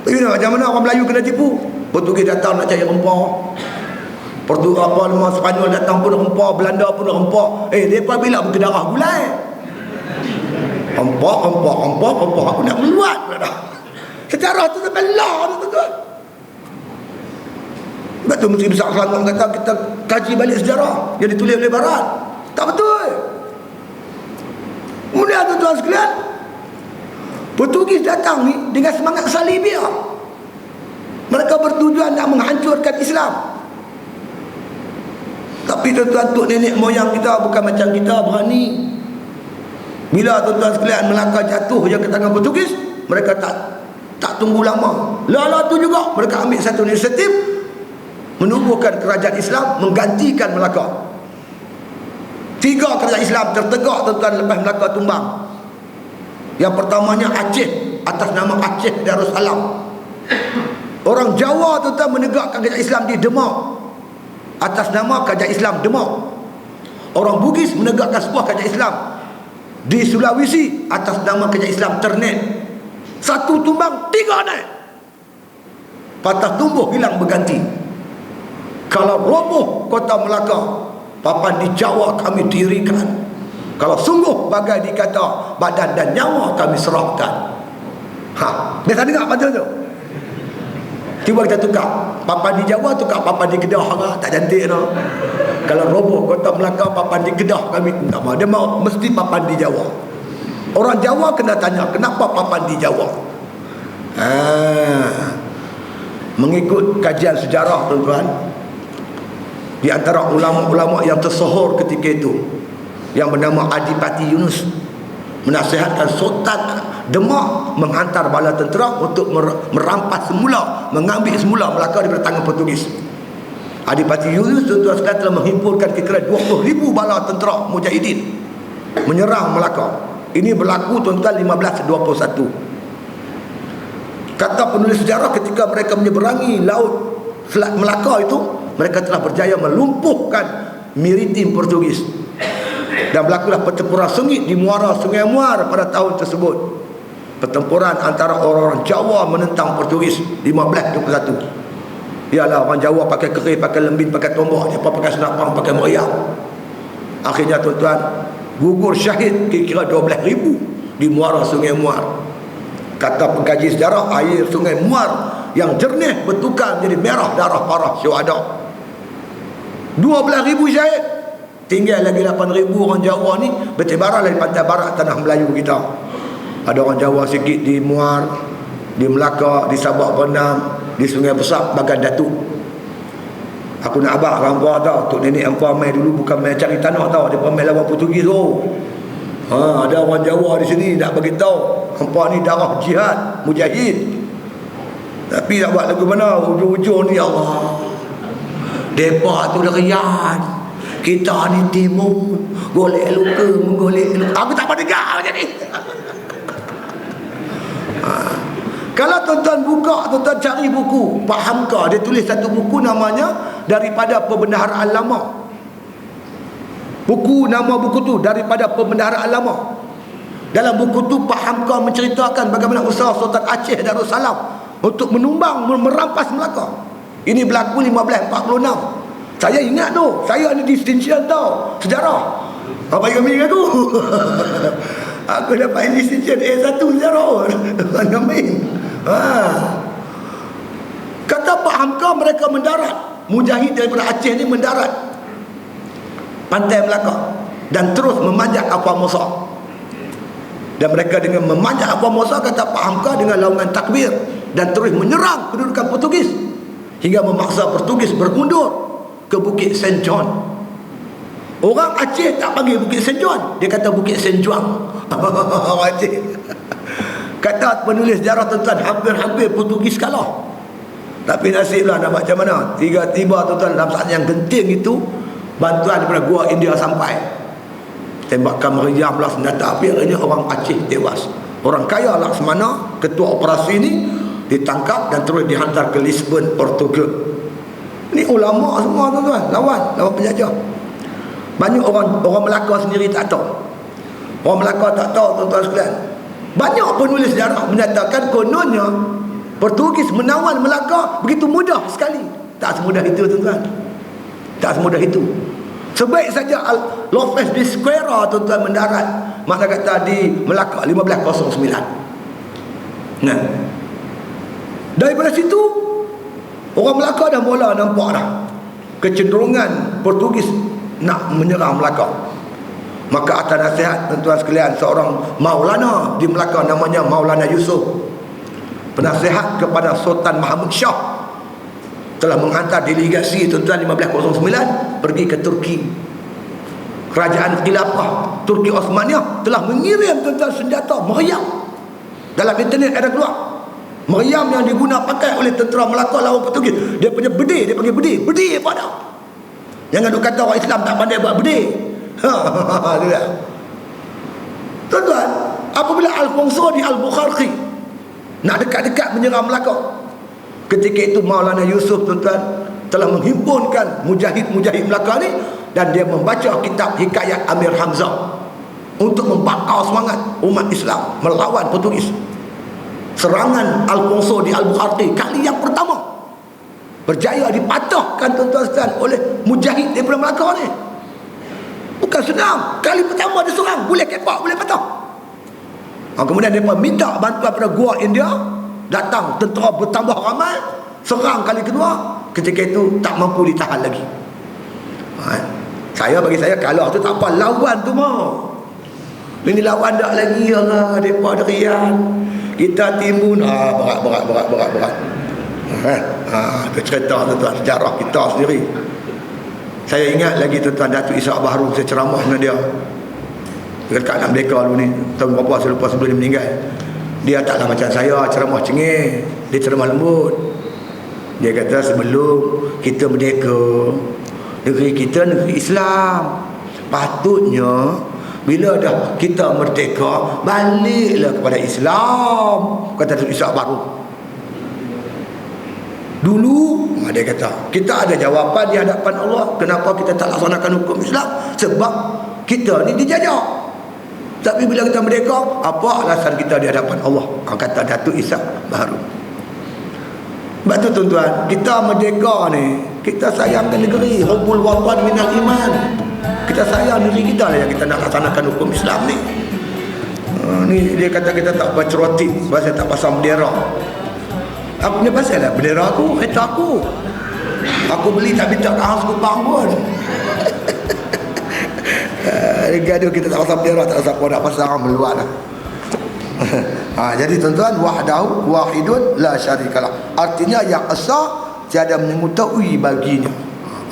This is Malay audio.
Tapi nak macam mana orang Melayu kena tipu? Portugis datang nak cari rempah. Portugis apa nama Sepanyol datang pun rempah, Belanda pun rempah. Eh, depa bila berkedarah gulai. Rempah, rempah, rempah, rempah aku nak meluat dah. Sejarah tu sampai lah tu tuan. Sebab tu Menteri Besar Selangor kata kita kaji balik sejarah yang ditulis oleh Barat. Tak betul. Kemudian tuan-tuan sekalian, Portugis datang ni dengan semangat salibia. Mereka bertujuan nak menghancurkan Islam. Tapi tuan-tuan tok nenek moyang kita bukan macam kita berani. Bila tuan-tuan sekalian Melaka jatuh je ke tangan Portugis, mereka tak tak tunggu lama. Lala tu juga mereka ambil satu inisiatif menubuhkan kerajaan Islam menggantikan Melaka. Tiga kerajaan Islam tertegak tuan-tuan lepas Melaka tumbang. Yang pertamanya Aceh atas nama Aceh Darussalam. Orang Jawa tuan-tuan menegakkan kerajaan Islam di Demak atas nama kerajaan Islam Demak. Orang Bugis menegakkan sebuah kerajaan Islam di Sulawesi atas nama kerajaan Islam Ternet. Satu tumbang, tiga naik. Patah tumbuh hilang berganti. Kalau roboh kota Melaka, papan di Jawa kami dirikan. Kalau sungguh bagai dikata badan dan nyawa kami serahkan. Ha, dia tak dengar pada tu. Cuba kita tukar. Papan di Jawa tukar papan di Kedah lah. Tak cantik no. Kalau roboh kota Melaka papan di Kedah kami tak mau. Dia mau mesti papan di Jawa. Orang Jawa kena tanya kenapa papan di Jawa. Ha. Mengikut kajian sejarah tuan-tuan. Di antara ulama-ulama yang tersohor ketika itu yang bernama Adipati Yunus menasihatkan Sultan Demak menghantar bala tentera untuk merampas semula mengambil semula Melaka daripada tangan Portugis. Adipati Yunus tuan-tuan sekalian telah menghimpurkan kira 20 ribu bala tentera mujahidin menyerang Melaka. Ini berlaku tuan-tuan 1521 kata penulis sejarah ketika mereka menyeberangi laut Melaka itu mereka telah berjaya melumpuhkan miritim Portugis dan berlakulah pertempuran sengit di muara Sungai Muar pada tahun tersebut. Pertempuran antara orang-orang Jawa menentang Portugis 1521 ialah orang Jawa pakai keris, pakai lembin, pakai tombak apa pakai senapang, pakai meriam. Akhirnya tuan-tuan gugur syahid kira-kira 12 ribu di muara Sungai Muar. Kata pengkaji sejarah air Sungai Muar yang jernih bertukar menjadi merah darah para syuhada. 12 ribu syahid tinggal lagi 8,000 orang Jawa ni bertebaran dari pantai barat tanah Melayu kita. Ada orang Jawa sikit di Muar di Melaka, di Sabak Renam di Sungai Besar, Bagan Datuk. Aku nak abang rampa tau Tok Nenek Ampah main dulu bukan main cari tanah tau dia main lawan Portugis tu. Ha, ada orang Jawa di sini nak tahu Ampah ni darah jihad mujahid. Tapi nak buat lagu mana ujung-ujung ni Allah. Depa tu dah rian kita ni timur golek luka menggolek luka. Aku tak pada dengar macam ni. Ha. kalau tuan-tuan buka tuan-tuan cari buku fahamkah dia tulis satu buku namanya daripada pembendaharaan lama buku nama buku tu daripada pembendaharaan lama dalam buku tu fahamkah menceritakan bagaimana usaha Sultan Aceh Darussalam untuk menumbang merampas Melaka. Ini berlaku 1546 saya ingat tu. Saya ada distinction tau. Sejarah. Apa yang kami aku? Aku dapat distinction A1 sejarah. Dengan main? Ha. Kata Pak Hamka mereka mendarat. Mujahid daripada Aceh ni mendarat. Pantai Melaka. Dan terus memanjat Apa Musa Dan mereka dengan memanjat Apa Musa Kata Pak Hamka dengan laungan takbir. Dan terus menyerang kedudukan Portugis. Hingga memaksa Portugis bermundur ke Bukit St. John. Orang Aceh tak panggil Bukit St. John. Dia kata Bukit St. Juang. Orang Aceh. Kata penulis sejarah tuan hampir-hampir Portugis kalah. Tapi nasiblah nak macam mana. Tiba-tiba tuan dalam saat yang genting itu, bantuan daripada gua India sampai. Tembakan meriam lah senjata api. Akhirnya orang Aceh tewas. Orang kaya Laksmana, ketua operasi ini, ditangkap dan terus dihantar ke Lisbon, Portugal. Ni ulama semua tuan-tuan, lawan, lawan penjajah. Banyak orang orang Melaka sendiri tak tahu. Orang Melaka tak tahu tuan-tuan sekalian. Banyak penulis sejarah menyatakan kononnya Portugis menawan Melaka begitu mudah sekali. Tak semudah itu tuan-tuan. Tak semudah itu. Sebaik saja Lopez di Square tuan-tuan mendarat. Maka kata di Melaka 1509. Nah. Daripada situ orang Melaka dah mula nampak dah kecenderungan Portugis nak menyerang Melaka. Maka atas nasihat tuan-tuan sekalian seorang Maulana di Melaka namanya Maulana Yusuf penasihat kepada Sultan Muhammad Shah telah menghantar delegasi tuan-tuan 1509 pergi ke Turki kerajaan khilafah Turki Osmaniyah telah mengirim tuan-tuan senjata meriam dalam internet ada keluar meriam yang diguna pakai oleh tentera Melaka lawan Portugis. Dia punya bedil dia panggil bedil bedil apa dah jangan duk kata orang Islam tak pandai buat bedil tuan-tuan apabila Alfonso di Al-Bukhari nak dekat-dekat menyerang Melaka ketika itu Maulana Yusuf tuan-tuan telah menghimpunkan mujahid-mujahid Melaka ni dan dia membaca kitab Hikayat Amir Hamzah untuk membakar semangat umat Islam melawan Portugis serangan Alfonso di Albuquerque kali yang pertama. Berjaya dipatahkan tuan-tuan sekalian oleh mujahid daripada Melaka ni. Bukan senang. Kali pertama diserang boleh kepak boleh patah. Ha, kemudian mereka minta bantuan pada gua India. Datang tentera bertambah ramai. Serang kali kedua. Ketika itu tak mampu ditahan lagi. Ha, saya bagi saya kalau tu tak apa lawan tu mau ini lawan tak lagi Allah. Mereka ada rian kita timbun ah berat berat berat berat berat. Ha, ha, cerita tuan sejarah kita sendiri. Saya ingat lagi tuan-tuan Datuk Isa Baharu saya ceramah dengan dia. Dekat anak mereka dulu ni tahun berapa selepas sebelum dia meninggal. Dia taklah macam saya ceramah cengih dia ceramah lembut. Dia kata sebelum kita merdeka negeri kita negeri Islam patutnya bila dah kita merdeka baliklah kepada Islam kata tu Islam baru dulu dia kata kita ada jawapan di hadapan Allah kenapa kita tak laksanakan hukum Islam sebab kita ni dijajah tapi bila kita merdeka, apa alasan kita di hadapan Allah? Kau kata Datuk Isa baru. Sebab tu tuan-tuan, kita merdeka ni, kita sayangkan negeri. Hubul watan minal iman. Kita sayang negeri kita lah yang kita nak laksanakan hukum Islam ni. Uh, ni dia kata kita tak baca roti, pasal tak pasang bendera. Aku ni pasal lah bendera aku, kereta aku. Aku beli tak minta kahang sekupang pun. Eh, gaduh kita tak pasal bendera tak pasal nak pasang meluat lah. ha, jadi tuan-tuan wahdahu wahidun la syarikalah artinya yang esa tiada menyebut baginya